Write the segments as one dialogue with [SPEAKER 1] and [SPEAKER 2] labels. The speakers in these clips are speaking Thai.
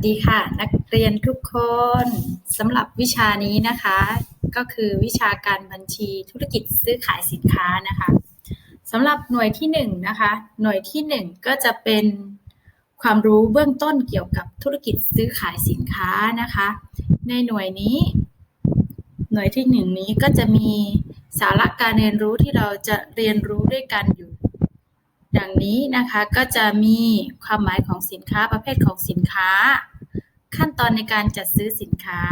[SPEAKER 1] สวัสดีค่ะนักเรียนทุกคนสำหรับวิชานี้นะคะ ก็คือวิชาการบัญชีธุรกิจซื้อขายสินค้านะคะสำหรับหน่วยที่หนึ่งนะคะ หน่วยที่หนึ่งก็จะเป็นความรู้เบื้องต้นเกี่ยวกับธุรกิจซื้อขายสินค้านะคะ ในหน่วยนี้ หน่วยที่หนึ่งนี้ก็จะมีสาระการเรียนรู้ที่เราจะเรียนรู้ด้วยกันอยู่ดังนี้นะคะก็จะมีความหมายของสินค้าประเภทของสินค้า ขั้นตอนในการจัดซื้อสินค้า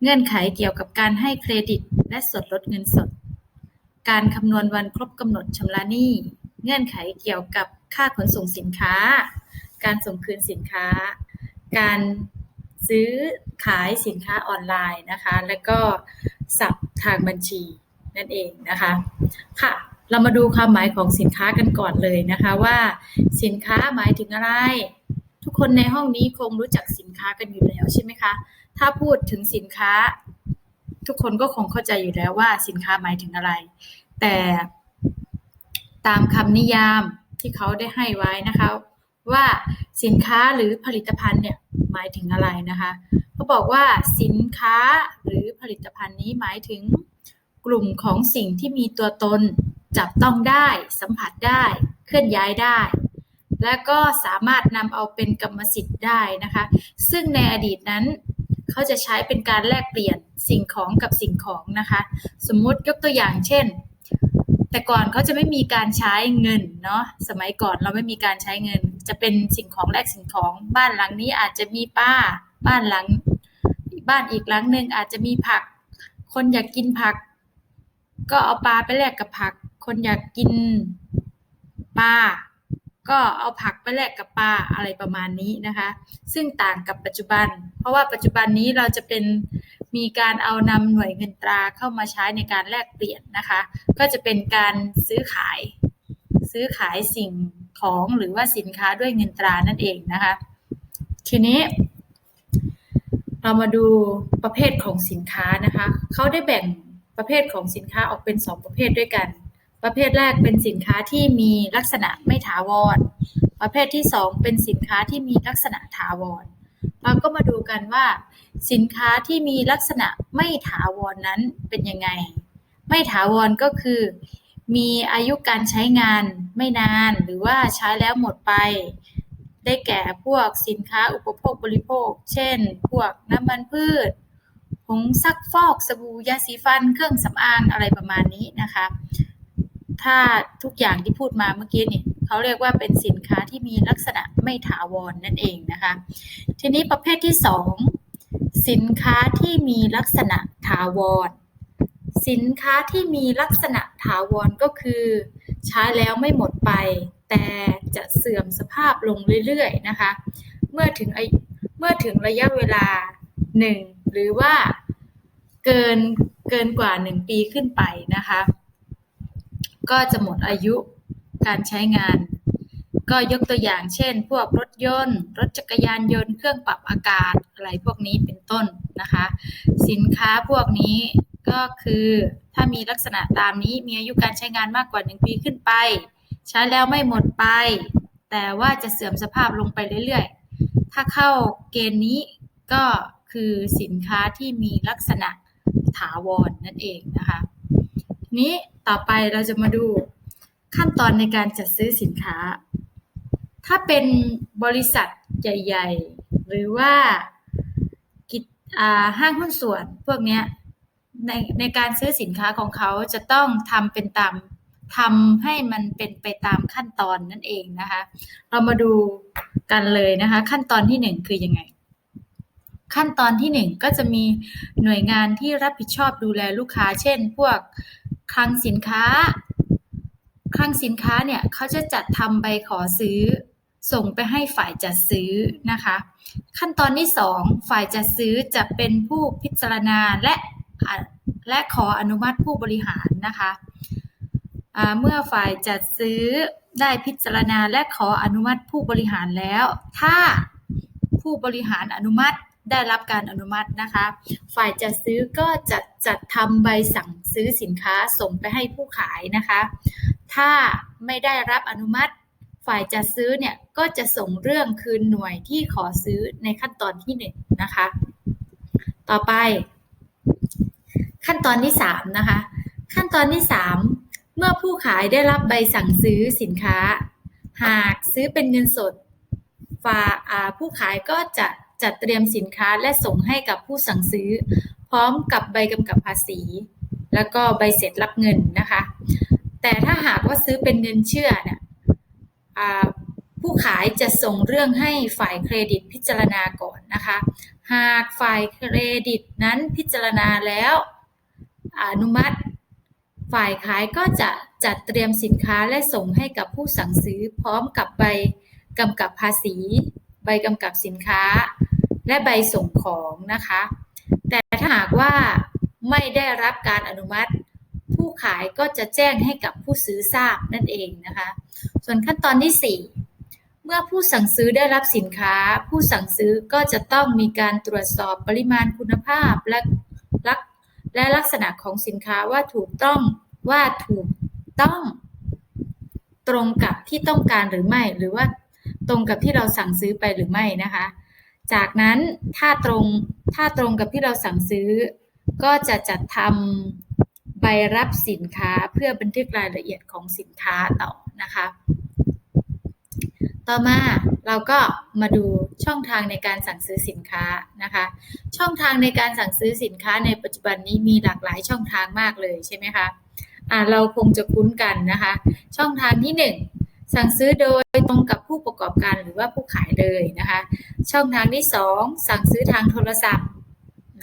[SPEAKER 1] เงื่อนไขเกี่ยวกับการให้เครดิต และส่วนลดเงินสด การคำนวณวันครบกำหนดชำระหนี้ เงื่อนไขเกี่ยวกับค่าขนส่งสินค้า การส่งคืนสินค้า การซื้อขายสินค้าออนไลน์นะคะ แล้วก็สับทางบัญชีนั่นเองนะคะ ค่ะ เรามาดูความหมายของสินค้ากันก่อนเลยนะคะว่า สินค้าหมายถึงอะไร ทุกคนในห้องนี้คงรู้จักสินค้ากันอยู่แล้วใช่ไหมคะ ถ้าพูดถึงสินค้า ทุกคนก็คงเข้าใจอยู่แล้วว่าสินค้าหมายถึงอะไร แต่ตามคำนิยามที่เขาได้ให้ไว้นะคะ ว่าสินค้าหรือผลิตภัณฑ์เนี่ยหมายถึงอะไรนะคะเขาบอกว่าสินค้าหรือผลิตภัณฑ์นี้หมายถึงกลุ่มของสิ่งที่มีตัวตนจับต้องได้ สัมผัสได้ เคลื่อนย้ายได้ และก็สามารถนำเอาเป็นกรรมสิทธิ์ได้นะคะ ซึ่งในอดีตนั้นเขาจะใช้เป็นการแลกเปลี่ยนสิ่งของกับสิ่งของนะคะ สมมุติยกตัวอย่างเช่น แต่ก่อนเขาจะไม่มีการใช้เงินเนาะสมัยก่อนเราไม่มีการใช้เงิน จะเป็นสิ่งของแลกสิ่งของ บ้านหลังนี้อาจจะมีป้า บ้านหลัง บ้านอีกหลังหนึ่งอาจจะมีผัก คนอยากกินผัก ก็เอาปลาไปแลกกับผัก คนอยากกินปลา ก็เอาผักไปแลกกับปลาอะไรประมาณนี้นะคะ ซึ่งต่างกับปัจจุบัน เพราะว่าปัจจุบันนี้เราจะเป็นมีการเอานำหน่วยเงินตราเข้ามาใช้ในการแลกเปลี่ยนนะคะ ก็จะเป็นการซื้อขายซื้อขายสิ่งของหรือว่าสินค้าด้วยเงินตรานั่นเองนะคะ ทีนี้ เรามาดูประเภทของสินค้านะคะเขาได้แบ่งประเภทของสินค้าออกเป็น 2 ประเภทด้วยกัน ประเภทแรกเป็นสินค้าที่มีลักษณะไม่ถาวร ประเภทที่ 2 เป็นสินค้าที่มีลักษณะถาวร เราก็มาดูกันว่า สินค้าที่มีลักษณะไม่ถาวรนนั้นเป็นยังไง ไม่ถาวรก็คือ มีอายุการใช้งานไม่นานหรือว่าใช้แล้วหมดไป ได้แก่พวกสินค้าอุปโภคบริโภค เช่น พวกน้ำมันพืชผงซักฟอกสบู่ยาสีฟัน เครื่องสำอางอะไรประมาณนี้นะคะ ถ้าทุกอย่างที่พูดมาเมื่อกี้นี่เขาเรียกว่าเป็นสินค้าที่มีลักษณะไม่ถาวรนนั่นเองนะคะ ทีนี้ประเภทที่ 2 สินค้าที่มีลักษณะถาวร สินค้าที่มีลักษณะถาวรก็คือ ใช้แล้วไม่หมดไป แต่จะเสื่อมสภาพลงเรื่อยๆนะคะ เมื่อถึงเมื่อถึงระยะเวลาหนึ่งหรือว่าเกินเกินกว่า 1 ปีขึ้นไปนะคะ ก็จะหมดอายุการใช้งาน ก็ยกตัวอย่างเช่น พวกรถยนต์ รถจักรยานยนต์ เครื่องปรับอากาศ อะไรพวกนี้เป็นต้นนะคะ สินค้าพวกนี้ก็คือถ้ามีลักษณะตามนี้มีอายุการใช้งานมากกว่า 1 ปีขึ้นไป ใช้แล้วไม่หมดไป แต่ว่าจะเสื่อมสภาพลงไปเรื่อยๆ ถ้าเข้าเกณฑ์นี้ก็คือสินค้าที่มีลักษณะถาวรนนั่นเองนะคะ นี้ต่อไปเราจะมาดูขั้นตอนในการจัดซื้อสินค้า ถ้าเป็นบริษัทใหญ่ ๆ หรือว่ากิจห้างหุ้นส่วนพวกนี้ในในการซื้อสินค้าของเขาจะต้องทำเป็นตามทำให้มันเป็นไปตามขั้นตอนนั่นเองนะคะ เรามาดูกันเลยนะคะ ขั้นตอนที่หนึ่งคือยังไง ขั้นตอนที่หนึ่งก็จะมีหน่วยงานที่รับผิดชอบดูแลลูกค้า เช่น พวก คลังสินค้า คลังสินค้าเนี่ยเขาจะจัดทำใบขอซื้อ ส่งไปให้ฝ่ายจัดซื้อนะคะ ขั้นตอนที่สองฝ่ายจัดซื้อจะเป็นผู้พิจารณาและและขออนุมัติผู้บริหารนะคะเมื่อฝ่ายจัดซื้อได้พิจารณาและขออนุมัติผู้บริหารแล้ว ถ้าผู้บริหารอนุมัติ ได้รับการอนุมัตินะคะ ฝ่ายจัดซื้อก็จะจัดทำใบสั่งซื้อสินค้าส่งไปให้ผู้ขายนะคะ ถ้าไม่ได้รับอนุมัติ ฝ่ายจัดซื้อเนี่ยก็จะส่งเรื่องคืนหน่วยที่ขอซื้อในขั้นตอนที่หนึ่งนะคะ ต่อไป ขั้นตอนที่สามนะคะ ขั้นตอนที่สามเมื่อผู้ขายได้รับใบสั่งซื้อสินค้า หากซื้อเป็นเงินสดฝ่าผู้ขายก็จะ จัดเตรียมสินค้าและส่งให้กับผู้สั่งซื้อ พร้อมกับใบกำกับภาษี แล้วก็ใบเสร็จรับเงินนะคะ แต่ถ้าหากว่าซื้อเป็นเงินเชื่อเนี่ยผู้ขายจะส่งเรื่องให้ฝ่ายเครดิตพิจารณาก่อนนะคะ หากฝ่ายเครดิตนั้นพิจารณาแล้วอนุมัติ ฝ่ายขายก็จะจัดเตรียมสินค้าและส่งให้กับผู้สั่งซื้อ พร้อมกับใบกำกับภาษี ใบกำกับสินค้า และใบส่งของนะคะ แต่ถ้าหากว่าไม่ได้รับการอนุมัติ ผู้ขายก็จะแจ้งให้กับผู้ซื้อทราบนั่นเองนะคะ ส่วนขั้นตอนที่ 4 เมื่อผู้สั่งซื้อได้รับสินค้า ผู้สั่งซื้อก็จะต้องมีการตรวจสอบปริมาณคุณภาพและลักและลักษณะของสินค้าว่าถูกต้องว่าถูกต้องตรงกับที่ต้องการหรือไม่ หรือว่าตรงกับที่เราสั่งซื้อไปหรือไม่นะคะ จากนั้นถ้าตรงถ้าตรงกับที่เราสั่งซื้อ ก็จะจัดทำใบรับสินค้าเพื่อบันทึกรายละเอียดของสินค้าต่อนะคะ ต่อมาเราก็มาดูช่องทางในการสั่งซื้อสินค้านะคะ ช่องทางในการสั่งซื้อสินค้าในปัจจุบันนี้มีหลากหลายช่องทางมากเลยใช่ไหมคะอ่าเราคงจะคุ้นกันนะคะ ช่องทางที่1 สั่งซื้อโดยตรงกับผู้ประกอบการหรือว่าผู้ขายเลยนะคะ ช่องทางที่ 2 สั่งซื้อทางโทรศัพท์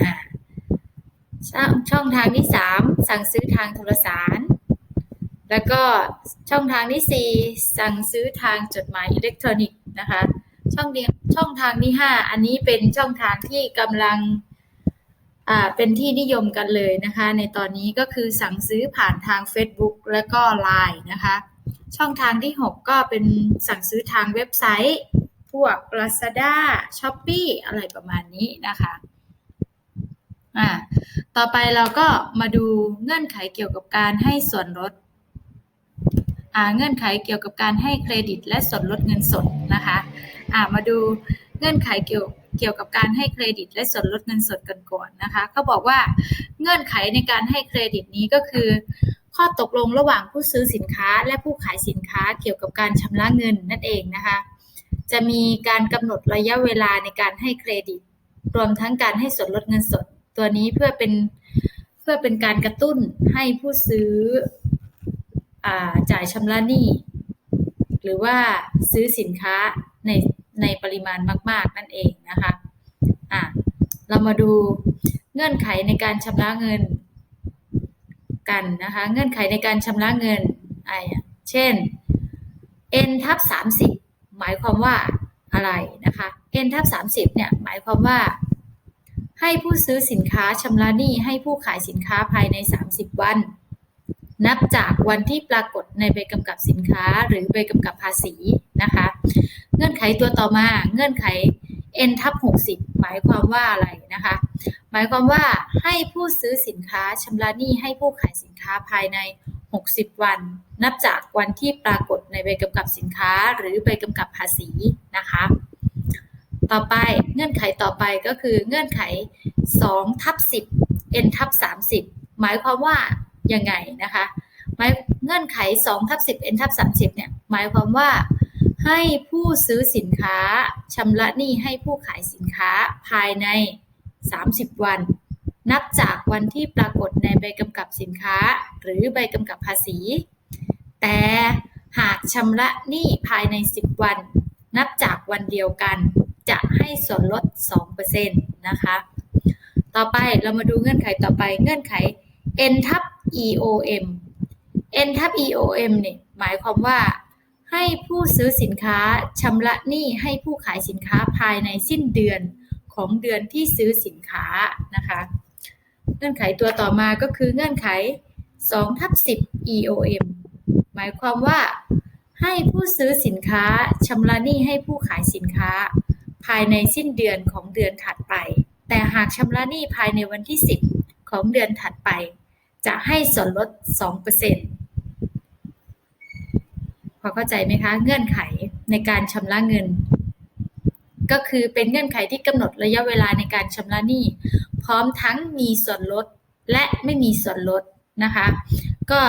[SPEAKER 1] นะช่องช่องทางที่ 3 สั่งซื้อทางโทรสาร แล้วก็ช่องทางที่ 4 สั่งซื้อทางจดหมายอิเล็กทรอนิกส์นะคะ ช่องช่องทางที่ 5 อันนี้เป็นช่องทางที่กำลังอ่าเป็นที่นิยมกันเลยนะคะ ในตอนนี้ก็คือสั่งซื้อผ่านทาง Facebook และก็ Line นะคะ ช่องทางที่ 6 ก็เป็นสั่งซื้อทางเว็บไซต์ พวก Lazada Shopee อะไรประมาณนี้นะคะอ่าต่อไปเราก็มาดูเงื่อนไขเกี่ยวกับการให้ส่วนลดอ่าเงื่อนไขเกี่ยวกับการให้เครดิต และส่วนลดเงินสดนะคะอ่ามาดูเงื่อนไขเกี่ยวเกี่ยวกับการให้เครดิต และส่วนลดเงินสดกันก่อนนะคะเขาบอกว่าเงื่อนไขในการให้เครดิตนี้ก็คือ ข้อตกลงระหว่างผู้ซื้อสินค้าและผู้ขายสินค้าเกี่ยวกับการชำระเงินนั่นเองนะคะ จะมีการกำหนดระยะเวลาในการให้เครดิต รวมทั้งการให้ส่วนลดเงินสด ตัวนี้เพื่อเป็นเพื่อเป็นการกระตุ้นให้ผู้ซื้ออจ่ายชำระหนี้หรือว่าซื้อสินค้าในในปริมาณมาก ๆ นั่นเองนะคะอะเรามาดูเงื่อนไขในการชำระเงิน กันนะคะ เงื่อนไขในการชำระเงินไอ้เช่น n ทับ30 หมายความว่าอะไรนะคะ n ทับ30เนี่ยหมายความว่า ให้ผู้ซื้อสินค้าชำระหนี้ให้ผู้ขายสินค้าภายใน 30 วัน นับจากวันที่ปรากฏในใบกำกับสินค้าหรือใบกำกับภาษีนะคะ เงื่อนไขตัวต่อมาเงื่อนไข n ทับ60 หมายความว่าอะไรนะคะ หมายความว่าให้ผู้ซื้อสินค้าชำระหนี้ให้ผู้ขายสินค้าภายใน 60 วัน นับจากวันที่ปรากฏในใบกำกับสินค้า หรือใบกำกับภาษีนะคะ ต่อไปเงื่อนไขต่อไปก็คือเงื่อนไข2ทับ10 n ทับ30 หมายความว่ายังไงนะคะหมายเงื่อนไข2ทับ10 n ทับ30เนี่ยหมายความว่า ให้ผู้ซื้อสินค้าชำระหนี้ให้ผู้ขายสินค้าภายใน 30 วัน นับจากวันที่ปรากฏในใบกำกับสินค้า หรือใบกำกับภาษี แต่หากชำระหนี้ภายใน 10 วัน นับจากวันเดียวกัน จะให้ส่วนลด 2%นะคะ ต่อไปเรามาดูเงื่อนไขต่อไปเงื่อนไข n ทับ EOM n ทับ EOM เนี่ยหมายความว่า ให้ผู้ซื้อสินค้าชำระหนี้ให้ผู้ขายสินค้าภายในสิ้นเดือนของเดือนที่ซื้อสินค้านะคะ เงื่อนไขตัวต่อมาก็คือเงื่อนไข2ทับ10 EOM หมายความว่า ให้ผู้ซื้อสินค้าชำระหนี้ให้ผู้ขายสินค้า ภายในสิ้นเดือนของเดือนถัดไป แต่หากชำระหนี้ภายในวันที่ 10 ของเดือนถัดไป จะให้ส่วนลด2%อ พอเข้าใจไหมคะ เงื่อนไขในการชำระเงิน ก็คือเป็นเงื่อนไขที่กำหนดระยะเวลาในการชำระหนี้ พร้อมทั้งมีส่วนลดและไม่มีส่วนลดนะคะ ก็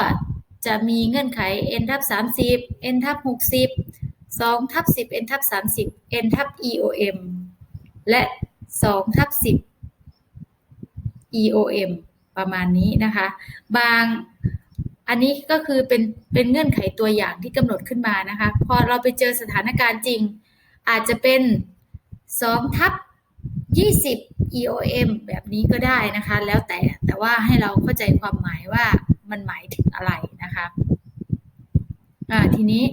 [SPEAKER 1] จะมีเงื่อนไข n ทับ30 n ทับ60 2ทับ10 n ทับ30 n ทับ EOM และ2ทับ10 EOM ประมาณนี้นะคะ บาง อันนี้ก็คือเป็นเป็นเงื่อนไขตัวอย่างที่กำหนดขึ้นมานะคะพอเราไปเจอสถานการณ์จริง อาจจะเป็น2ทับ20 EOM แบบนี้ก็ได้นะคะ แล้วแต่แต่ว่าให้เราเข้าใจความหมายว่ามันหมายถึงอะไรนะคะอ่าทีนี้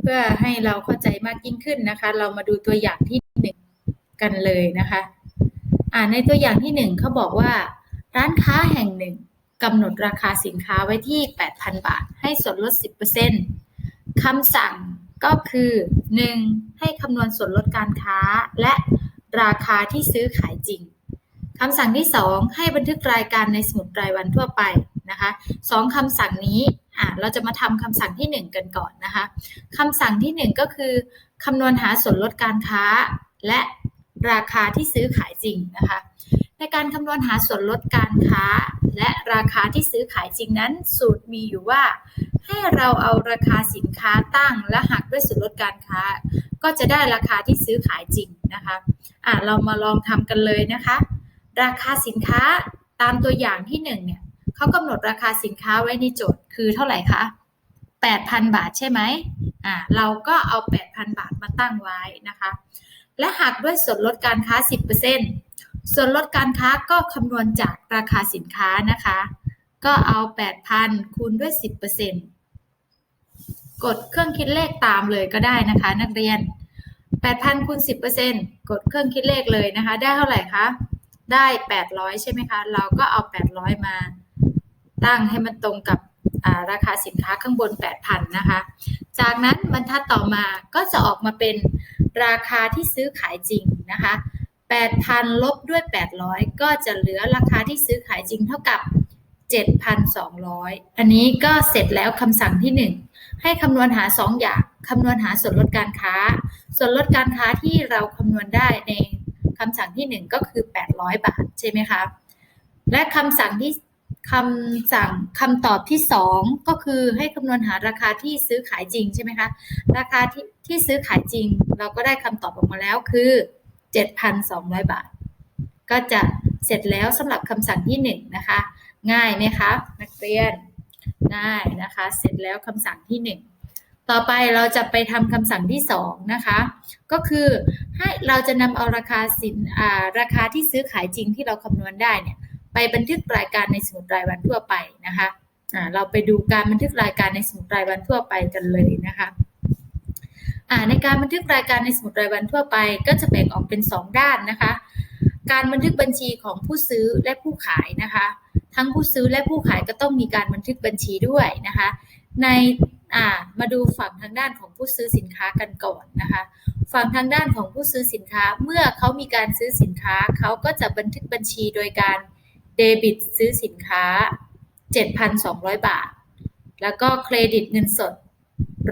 [SPEAKER 1] เพื่อให้เราเข้าใจมากยิ่งขึ้นนะคะ เรามาดูตัวอย่างที่หนึ่งกันเลยนะคะ อ่าในตัวอย่างที่หนึ่งเขาบอกว่า ร้านค้าแห่งหนึ่ง กำหนดราคาสินค้าไว้ที่ 8,000 บาท ให้ส่วนลด 10%คำสั่งก็คือ 1. ให้คำนวณส่วนลดการค้า และราคาที่ซื้อขายจริงคำสั่งที่ 2 ให้บันทึกรายการในสมุดรายวันทั่วไปนะคะสองคำสั่งนี้อะเราจะมาทำคำสั่งที่ 1 กันก่อนนะคะคำสั่งที่ 1 ก็คือคำนวณหาส่วนลดการค้า และราคาที่ซื้อขายจริงนะคะ ในการคำนวณหาส่วนลดการค้า และราคาที่ซื้อขายจริงนั้น สูตรมีอยู่ว่า ให้เราเอาราคาสินค้าตั้ง และหักด้วยส่วนลดการค้า ก็จะได้ราคาที่ซื้อขายจริงนะคะอะเรามาลองทำกันเลยนะคะ ราคาสินค้าตามตัวอย่างที่1เนี่ยเขากำหนดราคาสินค้าไว้ในโจทย์คือเท่าไหร่คะ8,000 บาทใช่ไหมอ่าเราก็เอา 8,000 บาทมาตั้งไว้นะคะ และหักด้วยส่วนลดการค้า 10% ส่วนลดการค้าก็คำนวณจากราคาสินค้านะคะ ก็เอา 8,000 คูณด้วย 10%กดเครื่องคิดเลขตามเลยก็ได้นะคะ นักเรียน 8,000คูณ10%กดเครื่องคิดเลขเลยนะคะ ได้เท่าไหร่คะ ได้ 800 ใช่ไหมคะ เราก็เอา 800 มาตั้งให้มันตรงกับราคาสินค้าข้างบน 8,000 นะคะ จากนั้นบรรทัดต่อมาก็จะออกมาเป็นราคาที่ซื้อขายจริงนะคะ 8,000 ลบด้วย 800 ก็จะเหลือราคาที่ซื้อขายจริงเท่ากับ 7,200 อันนี้ก็เสร็จแล้วคำสั่งที่ 1 ให้คำนวณหา 2 อย่างคำนวณหาส่วนลดการค้า ส่วนลดการค้าที่เราคำนวณได้ในคำสั่งที่ 1 ก็คือ 800 บาทใช่ไหมคะ และคำสั่งที่คำสั่งคำตอบที่ 2 ก็คือให้คำนวณหาราคาที่ซื้อขายจริงใช่ไหมคะ ราคาที่ที่ซื้อขายจริง เราก็ได้คำตอบออกมาแล้วคือ 7,200 บาท ก็จะเสร็จแล้วสำหรับคำสั่งที่1นะคะ ง่ายไหมคะนักเรียน ง่ายนะคะ เสร็จแล้วคำสั่งที่ 1 ต่อไปเราจะไปทำคำสั่งที่ 2 นะคะ ก็คือให้เราจะนำเอาราคาสินาราคาที่ซื้อขายจริงที่เราคำนวณได้เนี่ยไปบันทึกรายการในสมุดรายวันทั่วไปนะคะเราไปดูการบันทึกรายการในสมุดรายวันทั่วไปกันเลยนะคะ ในการบันทึกรายการในสมุดรายวันทั่วไป ก็จะแบ่งออกเป็น 2 ด้านนะคะ การบันทึกบัญชีของผู้ซื้อและผู้ขายนะคะ ทั้งผู้ซื้อและผู้ขายก็ต้องมีการบันทึกบัญชีด้วยนะคะ ในามาดูฝั่งทางด้านของผู้ซื้อสินค้ากันก่อนนะคะ ฝั่งทางด้านของผู้ซื้อสินค้าเมื่อเขามีการซื้อสินค้าเขาก็จะบันทึกบัญชีโดยการเดบิตซื้อสินค้า 7,200 บาท แล้วก็เครดิตเงินสด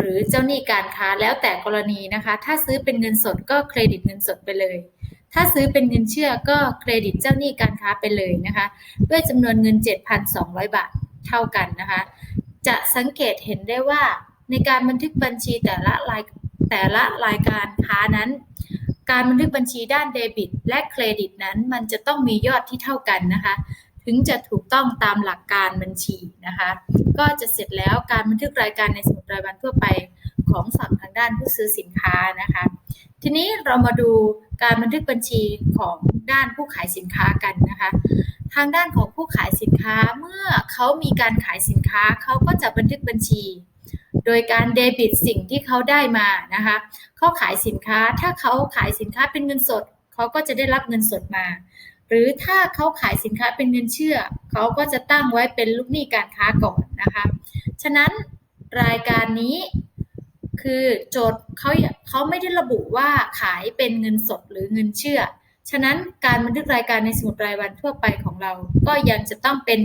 [SPEAKER 1] รือเจ้าหนี้การค้าแล้วแต่กรณีนะคะ ถ้าซื้อเป็นเงินสดก็เครดิตเงินสดไปเลย ถ้าซื้อเป็นเงินเชื่อก็เครดิตเจ้าหนี้การค้าไปเลยนะคะ ด้วยจำนวนเงิน 7,200 บาทเท่ากันนะคะ จะสังเกตเห็นได้ว่าในการบันทึกบัญชีแต่ละรายแต่ละรายการค้านั้น การบันทึกบัญชีด้านเดบิต และเครดิตนั้น มันจะต้องมียอดที่เท่ากันนะคะ ถึงจะถูกต้องตามหลักการบัญชีนะคะ ก็จะเสร็จแล้วการบันทึกรายการในสมุดรายวันทั่วไปของฝั่งทางด้านผู้ซื้อสินค้านะคะ ทีนี้เรามาดูการบันทึกบัญชีของด้านผู้ขายสินค้ากันนะคะ ทางด้านของผู้ขายสินค้าเมื่อเขามีการขายสินค้าเขาก็จะบันทึกบัญชี โดยการเดบิตสิ่งที่เขาได้มานะคะเขาขายสินค้าถ้าเขาขายสินค้าเป็นเงินสดเขาก็จะได้รับเงินสดมา หรือถ้าเขาขายสินค้าเป็นเงินเชื่อ เขาก็จะตั้งไว้เป็นลูกหนี้การค้าก่อนนะคะ ฉะนั้นรายการนี้คือโจทย์เขาเขาไม่ได้ระบุว่าขายเป็นเงินสดหรือเงินเชื่อ ฉะนั้นการบันทึกรายการในสมุดรายวันทั่วไปของเรา ก็ยังจะต้องเป็น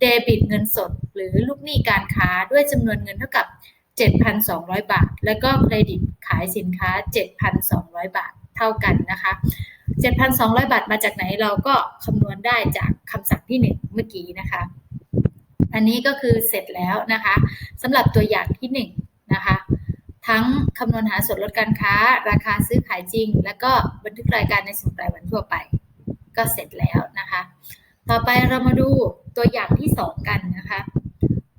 [SPEAKER 1] เดบิตเงินสด หรือลูกหนี้การค้าด้วยจำนวนเงินเท่ากับ 7,200 บาท แล้วก็เครดิตขายสินค้า 7,200 บาทเท่ากันนะคะ 7,200 บาทมาจากไหนเราก็คำนวณได้จากคำสั่งที่ 1 เมื่อกี้นะคะ อันนี้ก็คือเสร็จแล้วนะคะสำหรับตัวอย่างที่ 1 นะคะ ทั้งคำนวณหาส่วนลดการค้า ราคาซื้อขายจริง แล้วก็บันทึกรายการในสมุดรายวันทั่วไป ก็เสร็จแล้วนะคะ ต่อไปเรามาดูตัวอย่างที่ 2 กันนะคะ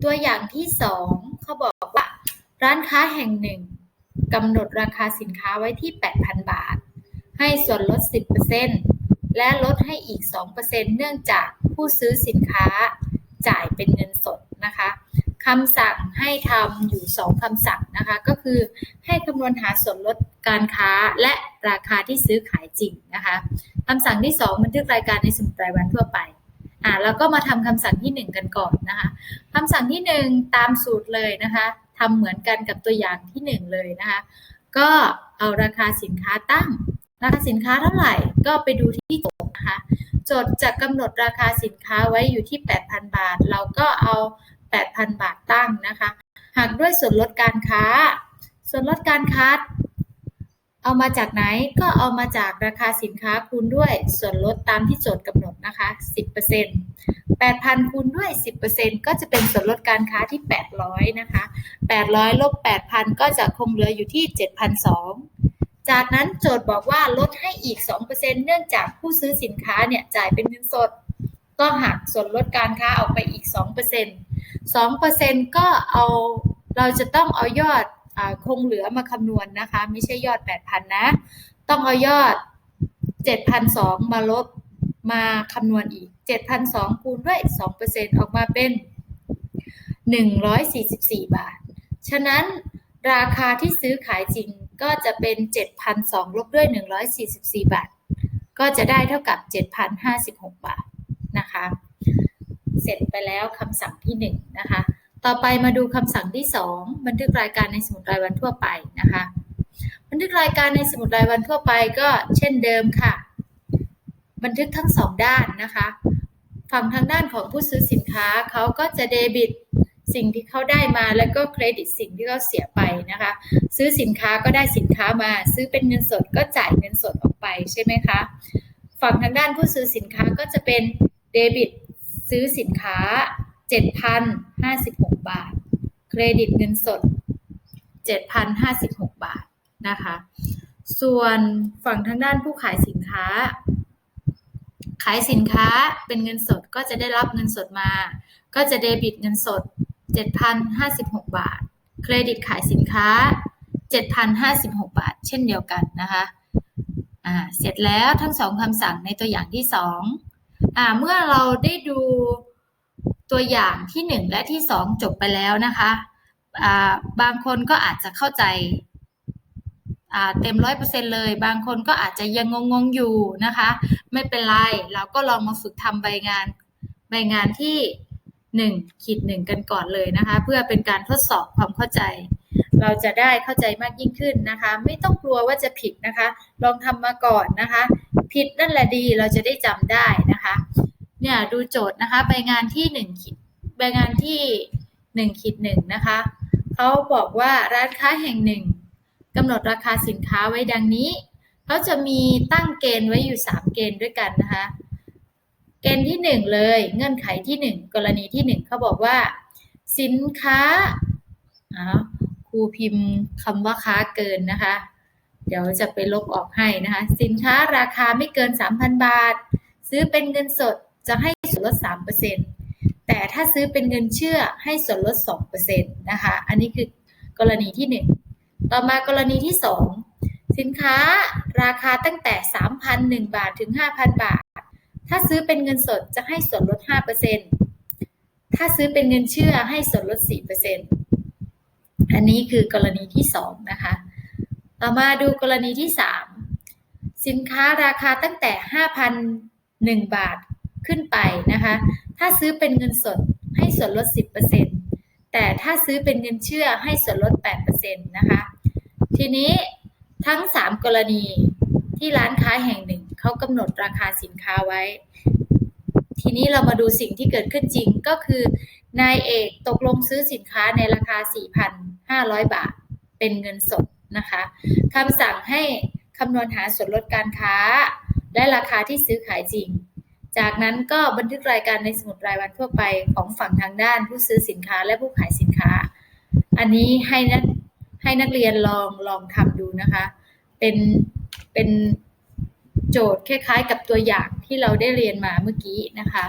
[SPEAKER 1] ตัวอย่างที่ 2เขาบอกว่าร้านค้าแห่งหนึ่งกำหนดราคาสินค้าไว้ที่ 8,000 บาท ให้ส่วนลด 10%และลดให้อีก 2%เนื่องจากผู้ซื้อสินค้าจ่ายเป็นเงินสดนะคะคำสั่งให้ทำอยู่ 2 คำสั่งนะคะ ก็คือให้คำนวณหาส่วนลดการค้าและราคาที่ซื้อขายจริงนะคะคำสั่งที่ 2 บันทึกรายการในสมุดรายวันทั่วไปอ่าแล้วก็มาทำคำสั่งที่ 1 กันก่อนนะคะคำสั่งที่ 1 ตามสูตรเลยนะคะทำเหมือนกันกับตัวอย่างที่ 1 เลยนะคะ ก็เอาราคาสินค้าตั้ง ราคาสินค้าเท่าไหร่ก็ไปดูที่โจทย์นะคะ โจทย์จะกำหนดราคาสินค้าไว้อยู่ที่ 8,000 บาท เราก็เอา 8,000 บาทตั้งนะคะหากด้วยส่วนลดการค้า ส่วนลดการค้า เอามาจากไหนก็เอามาจากราคาสินค้าคูณด้วยส่วนลดตามที่โจทย์กำหนดนะคะ 10% 8,000 คูณด้วย 10%ก็จะเป็นส่วนลดการค้าที่ 800 นะคะ 800 ลบ 8,000 ก็จะคงเหลืออยู่ที่ 7,200 จากนั้นโจทย์บอกว่าลดให้อีก 2%เนื่องจากผู้ซื้อสินค้าเนี่ยจ่ายเป็นเงินสด ก็หักส่วนลดการค้าออกไปอีก 2% 2%ก็เอาเราจะต้องเอายอดอคงเหลือมาคำนวณนะคะ ไม่ใช่ยอด 8,000 นะ ต้องเอายอด 7,200 มาลบมาคำนวณอีก 7,200 คูณด้วย 2%ออกมาเป็น 144 บาท ฉะนั้นราคาที่ซื้อขายจริง ก็จะเป็น 7,200ลบด้วย 144 บาท ก็จะได้เท่ากับ 7,056 บาทนะคะ เสร็จไปแล้วคำสั่งที่1นะคะ ต่อไปมาดูคำสั่งที่ 2 บันทึกรายการในสมุดรายวันทั่วไปนะคะ บันทึกรายการในสมุดรายวันทั่วไปก็เช่นเดิมค่ะ บันทึกทั้งสองด้านนะคะ ฝั่งทางด้านของผู้ซื้อสินค้าเขาก็จะเดบิต สิ่งที่เขาได้มาแล้วก็เครดิตสิ่งที่เขาเสียไปนะคะ ซื้อสินค้าก็ได้สินค้ามา ซื้อเป็นเงินสดก็จ่ายเงินสดออกไปใช่ไหมคะ ฝั่งทางด้านผู้ซื้อสินค้าก็จะเป็นเดบิตซื้อสินค้า 7,056 บาท เครดิตเงินสด 7,056 บาทนะคะ ส่วนฝั่งทางด้านผู้ขายสินค้า ขายสินค้าเป็นเงินสดก็จะได้รับเงินสดมา ก็จะเดบิตเงินสด 7,056 บาท เครดิตขายสินค้า 7,056 บาท เช่นเดียวกันนะคะอ่าเสร็จแล้วทั้งสองคำสั่งในตัวอย่างที่สองอ่าเมื่อเราได้ดูตัวอย่างที่หนึ่งและที่สองจบไปแล้วนะคะอ่าบางคนก็อาจจะเข้าใจอ่าเต็มร้อยเปอร์เซ็นเลย บางคนก็อาจจะยังงงๆอยู่นะคะ ไม่เป็นไร เราก็ลองมาฝึกทำใบงานใบงานที่ หนึ่งขีดหนึ่งกันก่อนเลยนะคะ เพื่อเป็นการทดสอบความเข้าใจ เราจะได้เข้าใจมากยิ่งขึ้นนะคะ ไม่ต้องกลัวว่าจะผิดนะคะ ลองทำมาก่อนนะคะ ผิดนั่นแหละดีเราจะได้จำได้นะคะ เนี่ยดูโจทย์นะคะใบงานที่หนึ่งขีดใบงานที่หนึ่งขีดหนึ่งนะคะเขาบอกว่าร้านค้าแห่งหนึ่งกำหนดราคาสินค้าไว้ดังนี้เขาจะมีตั้งเกณฑ์ไว้อยู่สามเกณฑ์ด้วยกันนะคะ เกณฑ์ที่หนึ่งเลย เงื่อนไขที่หนึ่งกรณีที่หนึ่งเขาบอกว่า สินค้าครูพิมพ์คำว่าค้าเกินนะคะ เดี๋ยวจะไปลบออกให้นะคะ สินค้าราคาไม่เกิน 3,000 บาท ซื้อเป็นเงินสดจะให้ส่วนลด 3%แต่ถ้าซื้อเป็นเงินเชื่อให้ส่วนลด 2%นะคะ อันนี้คือกรณีที่ 1 ต่อมากรณีที่ 2 สินค้าราคาตั้งแต่ 3,001 บาทถึง 5,000 บาท ถ้าซื้อเป็นเงินสดจะให้ส่วนลด 5%ถ้าซื้อเป็นเงินเชื่อให้ส่วนลด 4%อันนี้คือกรณีที่ 2 นะคะ ต่อมาดูกรณีที่ 3 สินค้าราคาตั้งแต่ 5,001 บาทขึ้นไปนะคะ ถ้าซื้อเป็นเงินสดให้ส่วนลด 10%แต่ถ้าซื้อเป็นเงินเชื่อให้ส่วนลด 8%นะคะ ทีนี้ทั้ง 3 กรณีที่ร้านค้าแห่งหนึ่ง เขากำหนดราคาสินค้าไว้ ทีนี้เรามาดูสิ่งที่เกิดขึ้นจริงก็คือนายเอกตกลงซื้อสินค้าในราคา 4,500 บาท เป็นเงินสดนะคะคำสั่งให้คำนวณหาส่วนลดการค้า และราคาที่ซื้อขายจริง จากนั้นก็บันทึกรายการในสมุดรายวันทั่วไปของฝั่งทางด้านผู้ซื้อสินค้าและผู้ขายสินค้า อันนี้ให้นักให้นักเรียนลองลองทำดูนะคะ เป็นเป็น โจทย์คล้ายๆ กับตัวอย่างที่เราได้เรียนมาเมื่อกี้นะคะ